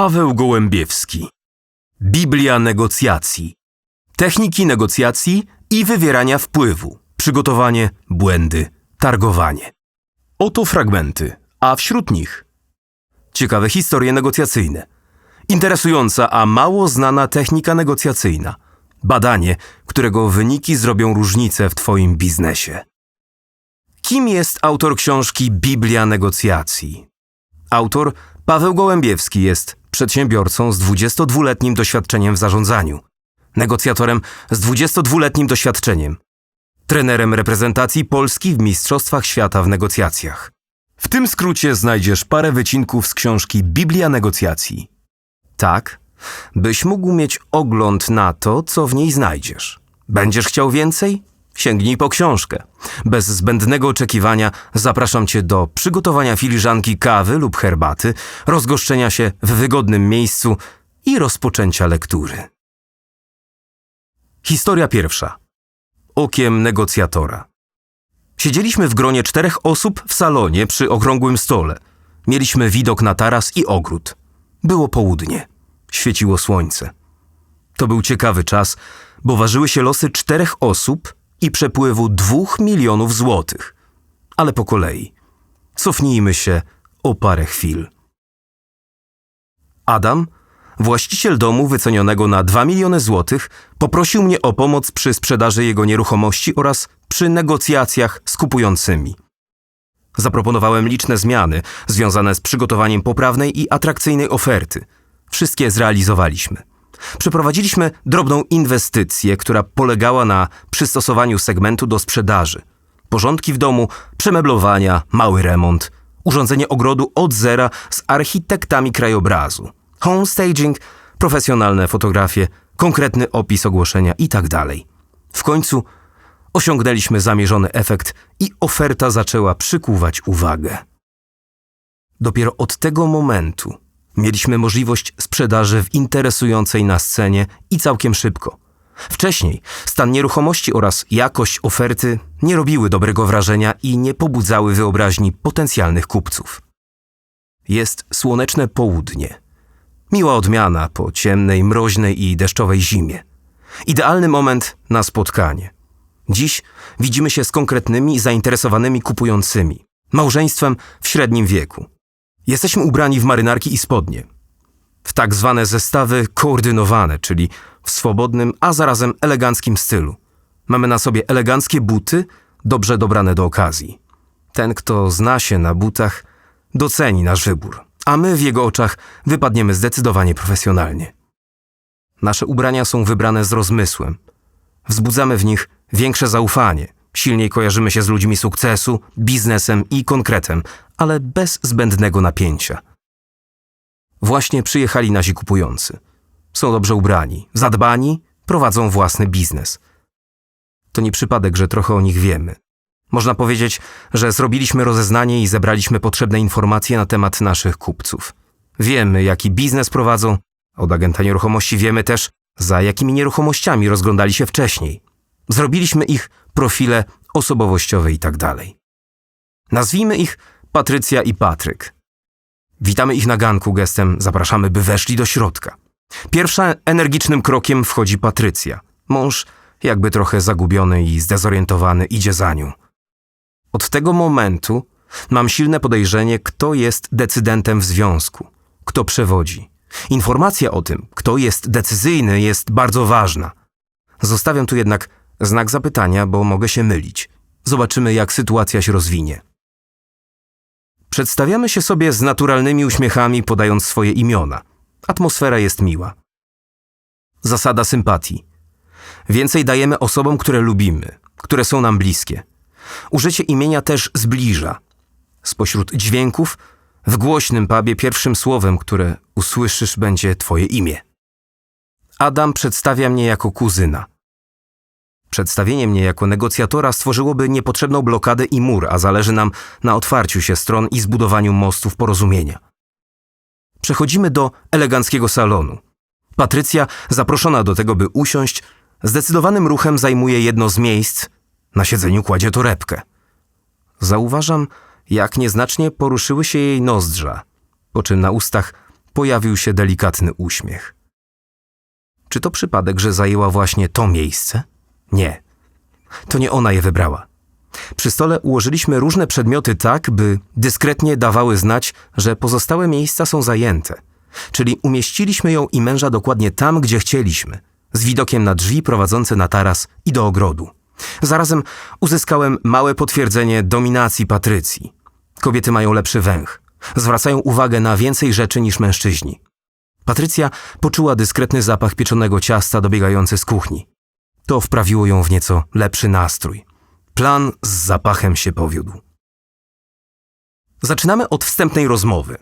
Paweł Gołębiewski. Biblia negocjacji. Techniki negocjacji i wywierania wpływu. Przygotowanie, błędy, targowanie. Oto fragmenty, a wśród nich ciekawe historie negocjacyjne, interesująca, a mało znana technika negocjacyjna, badanie, którego wyniki zrobią różnicę w Twoim biznesie. Kim jest autor książki Biblia negocjacji? Autor Paweł Gołębiewski jest przedsiębiorcą z 22-letnim doświadczeniem w zarządzaniu, negocjatorem z 22-letnim doświadczeniem, trenerem reprezentacji Polski w Mistrzostwach Świata w negocjacjach. W tym skrócie znajdziesz parę wycinków z książki Biblia negocjacji. Tak, byś mógł mieć ogląd na to, co w niej znajdziesz. Będziesz chciał więcej? Sięgnij po książkę. Bez zbędnego oczekiwania zapraszam Cię do przygotowania filiżanki kawy lub herbaty, rozgoszczenia się w wygodnym miejscu i rozpoczęcia lektury. Historia pierwsza. Okiem negocjatora. Siedzieliśmy w gronie czterech osób w salonie przy okrągłym stole. Mieliśmy widok na taras i ogród. Było południe. Świeciło słońce. To był ciekawy czas, bo ważyły się losy czterech osób i przepływu dwóch milionów złotych. Ale po kolei. Cofnijmy się o parę chwil. Adam, właściciel domu wycenionego na 2 miliony złotych, poprosił mnie o pomoc przy sprzedaży jego nieruchomości oraz przy negocjacjach z kupującymi. Zaproponowałem liczne zmiany związane z przygotowaniem poprawnej i atrakcyjnej oferty. Wszystkie zrealizowaliśmy. Przeprowadziliśmy drobną inwestycję, która polegała na przystosowaniu segmentu do sprzedaży. Porządki w domu, przemeblowania, mały remont, urządzenie ogrodu od zera z architektami krajobrazu, home staging, profesjonalne fotografie, konkretny opis ogłoszenia itd. W końcu osiągnęliśmy zamierzony efekt i oferta zaczęła przykuwać uwagę. Dopiero od tego momentu mieliśmy możliwość sprzedaży w interesującej nas cenie i całkiem szybko. Wcześniej stan nieruchomości oraz jakość oferty nie robiły dobrego wrażenia i nie pobudzały wyobraźni potencjalnych kupców. Jest słoneczne południe. Miła odmiana po ciemnej, mroźnej i deszczowej zimie. Idealny moment na spotkanie. Dziś widzimy się z konkretnymi, zainteresowanymi kupującymi, małżeństwem w średnim wieku. Jesteśmy ubrani w marynarki i spodnie. W tak zwane zestawy koordynowane, czyli w swobodnym, a zarazem eleganckim stylu. Mamy na sobie eleganckie buty, dobrze dobrane do okazji. Ten, kto zna się na butach, doceni nasz wybór, a my w jego oczach wypadniemy zdecydowanie profesjonalnie. Nasze ubrania są wybrane z rozmysłem. Wzbudzamy w nich większe zaufanie, silniej kojarzymy się z ludźmi sukcesu, biznesem i konkretem, ale bez zbędnego napięcia. Właśnie przyjechali nasi kupujący. Są dobrze ubrani, zadbani, prowadzą własny biznes. To nie przypadek, że trochę o nich wiemy. Można powiedzieć, że zrobiliśmy rozeznanie i zebraliśmy potrzebne informacje na temat naszych kupców. Wiemy, jaki biznes prowadzą. Od agenta nieruchomości wiemy też, za jakimi nieruchomościami rozglądali się wcześniej. Zrobiliśmy ich profile osobowościowe i tak. Nazwijmy ich Patrycja i Patryk. Witamy ich na ganku gestem, zapraszamy, by weszli do środka. Pierwsza energicznym krokiem wchodzi Patrycja. Mąż, jakby trochę zagubiony i zdezorientowany, idzie za nią. Od tego momentu mam silne podejrzenie, kto jest decydentem w związku, kto przewodzi. Informacja o tym, kto jest decyzyjny, jest bardzo ważna. Zostawiam tu jednak znak zapytania, bo mogę się mylić. Zobaczymy, jak sytuacja się rozwinie. Przedstawiamy się sobie z naturalnymi uśmiechami, podając swoje imiona. Atmosfera jest miła. Zasada sympatii. Więcej dajemy osobom, które lubimy, które są nam bliskie. Użycie imienia też zbliża. Spośród dźwięków, w głośnym pubie pierwszym słowem, które usłyszysz, będzie Twoje imię. Adam przedstawia mnie jako kuzyna. Przedstawienie mnie jako negocjatora stworzyłoby niepotrzebną blokadę i mur, a zależy nam na otwarciu się stron i zbudowaniu mostów porozumienia. Przechodzimy do eleganckiego salonu. Patrycja, zaproszona do tego, by usiąść, zdecydowanym ruchem zajmuje jedno z miejsc, na siedzeniu kładzie torebkę. Zauważam, jak nieznacznie poruszyły się jej nozdrza, po czym na ustach pojawił się delikatny uśmiech. Czy to przypadek, że zajęła właśnie to miejsce? Nie. To nie ona je wybrała. Przy stole ułożyliśmy różne przedmioty tak, by dyskretnie dawały znać, że pozostałe miejsca są zajęte. Czyli umieściliśmy ją i męża dokładnie tam, gdzie chcieliśmy, z widokiem na drzwi prowadzące na taras i do ogrodu. Zarazem uzyskałem małe potwierdzenie dominacji Patrycji. Kobiety mają lepszy węch. Zwracają uwagę na więcej rzeczy niż mężczyźni. Patrycja poczuła dyskretny zapach pieczonego ciasta dobiegający z kuchni. To wprawiło ją w nieco lepszy nastrój. Plan z zapachem się powiódł. Zaczynamy od wstępnej rozmowy.